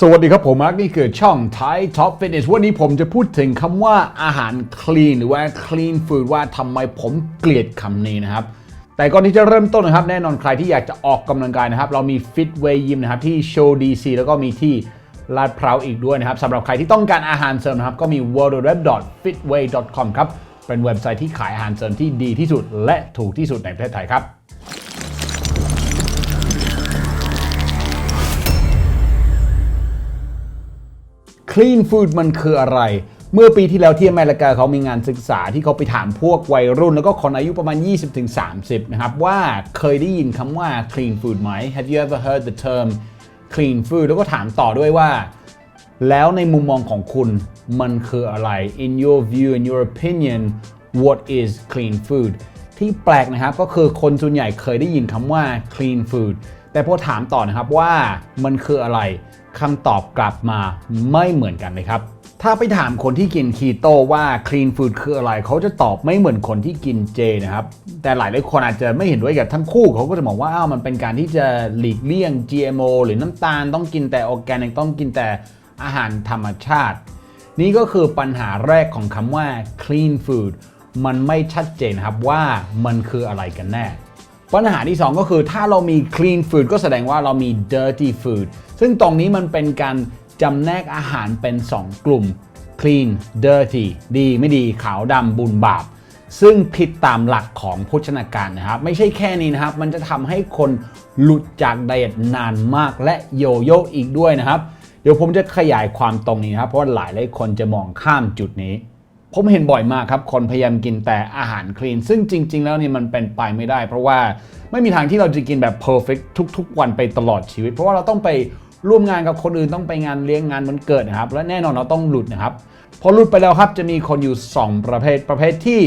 สวัสดีครับผมมาร์กนี่คือช่อง Thai Top Fitness วันนี้ผมจะพูดถึงคำว่าอาหาร clean หรือว่า clean food ว่าทำไมผมเกลียดคำนี้นะครับ แต่ก่อนที่จะเริ่มต้นนะครับ แน่นอนใครที่อยากจะออกกำลังกายนะครับ เรามี Fitway Gym นะครับ ที่โชว์ DC แล้วก็มีที่ลาดพร้าวอีกด้วยนะครับสำหรับใครที่ต้องการอาหารเสริมนะครับ ก็มี www.fitway.com ครับเป็นเว็บไซต์ที่ขายอาหารเสริมที่ดีที่สุด และถูกที่สุดในประเทศไทยครับ Clean Food มันคืออะไร เมื่อปีที่แล้วที่อเมริกาเขามีงานศึกษาที่เขาไปถามพวกวัยรุ่น แล้วก็คนอายุประมาณ 20-30 นะครับ ว่าเคยได้ยินคำว่า clean food ไหม Have you ever heard the term clean food แล้วก็ถามต่อด้วยว่า แล้วในมุมมองของคุณมันคืออะไร In your view in your opinion what is clean food ที่แปลกนะครับก็คือคนส่วนใหญ่เคยได้ยินคำว่า clean food แต่พอถามต่อนะครับว่ามันคืออะไร คำตอบกลับมาไม่เหมือนกันเลยครับ ถ้าไปถามคนที่กินคีโตว่า clean food คืออะไร เขาจะตอบไม่เหมือนคนที่กินเจนะครับ แต่หลายหลายคนอาจจะไม่เห็นด้วยกับทั้งคู่ เขาก็จะบอกว่าอ้าวมันเป็นการที่จะหลีกเลี่ยง GMO หรือน้ำตาลต้องกินแต่ออร์แกนิกต้องกินแต่อาหารธรรมชาติ นี่ก็คือปัญหาแรกของคำว่า clean food มันไม่ชัดเจนครับว่ามันคืออะไรกันแน่ ปัญหาที่ 2 ก็คือถ้าเรามี clean food ก็แสดงว่าเรามี dirty food ซึ่งตรงนี้มันเป็นการจำแนกอาหารเป็น 2 กลุ่ม clean dirty ดีไม่ดีขาวดำบุญบาป ซึ่งผิดตามหลักของโภชนาการนะครับ ไม่ใช่แค่นี้นะครับ มันจะทำให้คนหลุดจากไดเอทนานมากและโยโย่อีกด้วยนะครับ เดี๋ยวผมจะขยายความตรงนี้นะครับ เพราะหลายหลายคนจะมองข้ามจุดนี้ ผมเห็นบ่อยมากครับ คนพยายามกินแต่อาหารคลีน ซึ่งจริง ๆ แล้วนี่มันเป็นไปไม่ได้ เพราะว่าไม่มีทางที่เราจะกินแบบ perfect ทุก ๆ วันไปตลอดชีวิต เพราะว่าเราต้องไป ร่วมงานกับคนอื่นต้องไปงานเลี้ยงงานวันเกิดนะครับ และแน่นอนเราต้องหลุดนะครับ พอหลุดไปแล้วครับจะมีคนอยู่ 2 ประเภทประเภทที่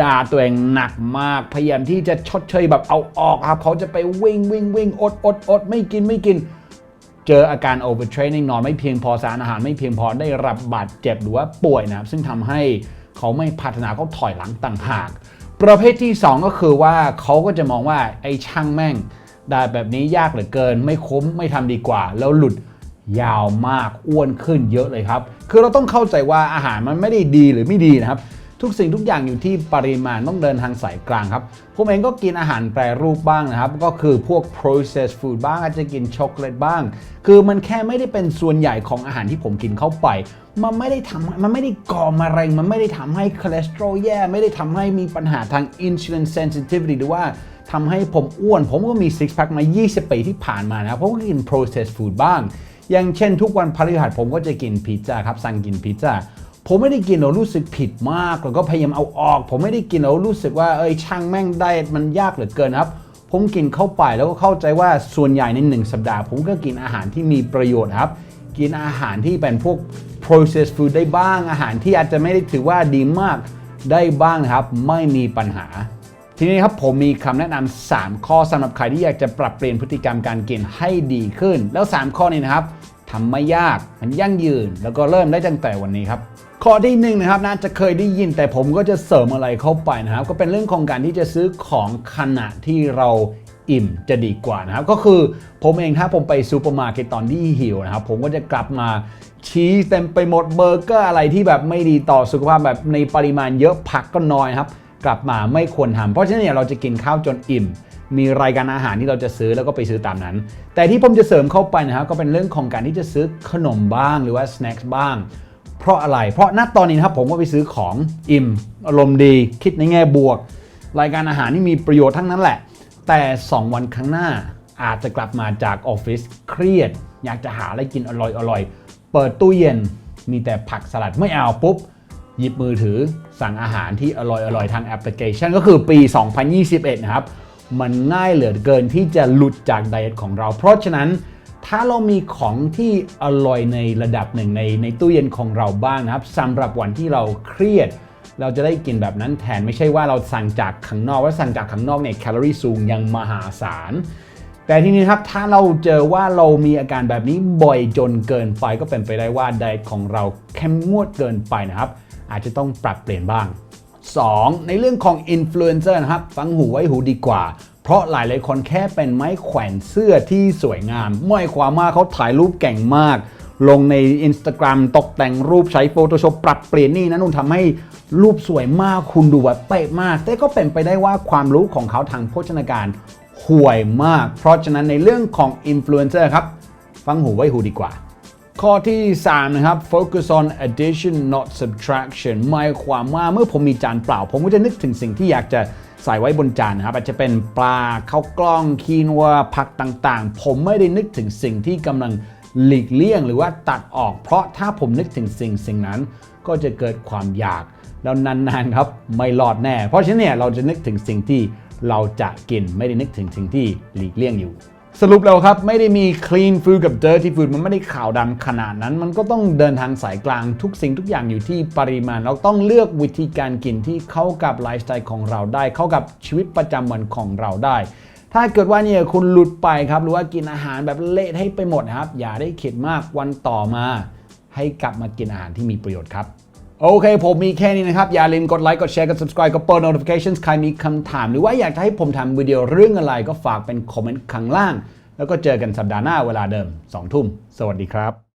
ด่าตัวเองหนักมากพยายามที่จะชดเชยแบบเอาออกครับ เขาจะไปวิ่งวิ่งวิ่งอดอดอดไม่กินไม่กิน เจออาการ overtraining นอนไม่เพียงพอสารอาหารไม่เพียงพอได้รับบาดเจ็บหรือว่าป่วยนะครับซึ่งทำให้เขาไม่พัฒนาเขาถอยหลังต่างหาก ประเภทที่ 2 ก็คือว่าเขาก็จะมองว่าไอ้ช่างแม่ง ได้แบบนี้ยากเหลือเกิน ไม่คุ้มไม่ทำดีกว่า แล้วหลุดยาวมากอ้วนขึ้นเยอะเลยครับ คือเราต้องเข้าใจว่าอาหารมันไม่ได้ดีหรือไม่ดีนะครับ ทุกสิ่งทุกอย่างอยู่ที่ปริมาณต้องเดินทางสายกลางครับ ผมเองก็กินอาหารแปรรูปบ้างนะครับ ก็คือพวก processed food บ้างอาจจะกินช็อกโกแลตบ้าง คือมันแค่ไม่ได้เป็นส่วนใหญ่ของอาหารที่ผมกินเข้าไป มันไม่ได้ทำมันไม่ได้ก่อมะเร็ง มันไม่ได้ทำให้คอเลสเตอรอลแย่ ไม่ได้ทำให้มีปัญหาทาง insulin sensitivity หรือว่า ทำให้ผมอ้วน ผมก็มี six pack มา 20 ปีที่ผ่านมานะครับผมก็กิน processed food บ้าง อย่างเช่นทุกวันพฤหัสผมก็จะกินพิซซ่าครับ สั่งกินพิซซ่าผมไม่ได้กินแล้วรู้สึกผิดมาก แล้วก็พยายามเอาออก ผมไม่ได้กินแล้วรู้สึกว่าเอ้ยช่างแม่งได้มันยากเหลือเกินครับ ผมกินเข้าไปแล้วก็เข้าใจว่าส่วนใหญ่ในหนึ่งสัปดาห์ ผมก็กินอาหารที่มีประโยชน์ครับ กินอาหารที่เป็นพวก processed food ได้บ้างอาหารที่อาจจะไม่ได้ถือว่าดีมากได้บ้างครับ ไม่มีปัญหา ทีนี้ครับผมมีคำแนะนำ3ข้อสำหรับใครที่อยากจะปรับเปลี่ยนพฤติกรรมการกินให้ดีขึ้น แล้ว 3 ข้อนี้นะครับทำไม่ยากมันยั่งยืน แล้วก็เริ่มได้ตั้งแต่วันนี้ครับข้อที่หนึ่งนะครับน่าจะเคยได้ยินแต่ผมก็จะเสริมอะไรเข้าไปนะครับ ก็เป็นเรื่องของการที่จะซื้อของขณะที่เราอิ่มจะดีกว่านะครับ ก็คือผมเองถ้าผมไปซูเปอร์มาร์เก็ตตอนที่หิวนะครับ ผมก็จะกลับมาชีสเต็มไปหมดเบอร์เกอร์อะไรที่แบบไม่ดีต่อสุขภาพแบบในปริมาณเยอะผักก็น้อยครับ กลับมาไม่ควรทำเพราะฉะนั้นเนี่ยเราจะกินข้าวจนอิ่ม มีรายการอาหารที่เราจะซื้อแล้วก็ไปซื้อตามนั้น แต่ที่ผมจะเสริมเข้าไปนะครับก็เป็นเรื่องของการที่จะซื้อขนมบ้างหรือว่าสแน็คบ้าง เพราะอะไร เพราะณตอนนี้นะครับผมก็ไปซื้อของอิ่มอารมณ์ดีคิดในแง่บวก รายการอาหารที่มีประโยชน์ทั้งนั้นแหละ แต่ 2 วันข้างหน้าอาจจะกลับมาจากออฟฟิศเครียด อยากจะหาอะไรกินอร่อยๆเปิดตู้เย็นมีแต่ผักสลัดไม่เอาปุ๊บ หยิบมือถือสั่งอาหารที่อร่อยๆทางแอปพลิเคชัน ก็คือปี 2021 นะครับ มันง่ายเหลือเกินที่จะหลุดจากไดเอทของเรา เพราะฉะนั้นถ้าเรามีของที่อร่อยในระดับหนึ่งในในตู้เย็นของเราบ้างนะครับสำหรับวันที่เราเครียด เราจะได้กินแบบนั้นแทนไม่ใช่ว่าเราสั่งจากข้างนอกว่าสั่งจากข้างนอกเนี่ยแคลอรี่สูงอยังมหาศาลแต่ทีนี้ครับถ้าเราเจอว่าเรามีอาการแบบนี้บ่อยจนเกินไปก็เป็นไปได้ว่าไดเอทของเราเข้มงวดเกินไปนะครับ อาจจะต้องปรับเปลี่ยนบ้าง 2. ในเรื่องของอินฟลูเอนเซอร์นะครับ ฟังหูไว้หูดีกว่า เพราะหลายหลายๆคนแค่เป็นไม้แขวนเสื้อที่สวยงามไม่ความว่าเขาถ่ายรูปเก่งมาก ลงใน Instagram ตกแต่งรูปใช้ Photoshop ปรับเปลี่ยนนี่นะนุ่นทำให้รูปสวยมากคุณดูแบบเป๊ะมาก แต่ก็เป็นไปได้ว่าความรู้ของเขาทางโภชนาการห่วยมาก เพราะฉะนั้นในเรื่องของ Influencer ครับ ฟังหูไว้หูดีกว่า ข้อที่ 3 นะครับ focus on addition not subtraction หมายความว่าเมื่อผมมีจานเปล่า ผมก็จะนึกถึงสิ่งที่อยากจะใส่ไว้บนจานนะครับอาจจะเป็นปลาข้าวกล้องคีนัวผักต่างๆ ผมไม่ได้นึกถึงสิ่งที่กำลังหลีกเลี่ยงหรือว่าตัดออก เพราะถ้าผมนึกถึงสิ่งสิ่งนั้น ก็จะเกิดความอยาก แล้วนานๆครับไม่รอดแน่ เพราะฉะนั้นเนี่ยเราจะนึกถึงสิ่งที่เราจะกินไม่ได้นึกถึงสิ่งที่หลีกเลี่ยงอยู่ สรุปแล้วครับ ไม่ได้มี clean food กับ dirty food มันไม่ได้ข่าวดำขนาดนั้น มันก็ต้องเดินทางสายกลางทุกสิ่งทุกอย่างอยู่ที่ปริมาณ เราต้องเลือกวิธีการกินที่เข้ากับไลฟ์สไตล์ของเราได้ เข้ากับชีวิตประจำวันของเราได้ ถ้าเกิดว่าเนี่ยคุณหลุดไปครับ หรือว่ากินอาหารแบบเละให้ไปหมดนะครับ อย่าได้คิดมากวันต่อมา ให้กลับมากินอาหารที่มีประโยชน์ครับ โอเค ผมมีแค่นี้นะครับ อย่าลืมกดไลค์กดแชร์กด subscribe กดเปิด notifications ใครมีคำถาม หรือว่าอยากจะให้ผมทำวิดีโอเรื่องอะไรก็ฝากเป็นคอมเมนต์ข้างล่าง แล้วก็เจอกันสัปดาห์หน้าเวลาเดิม2ทุ่มสวัสดีครับ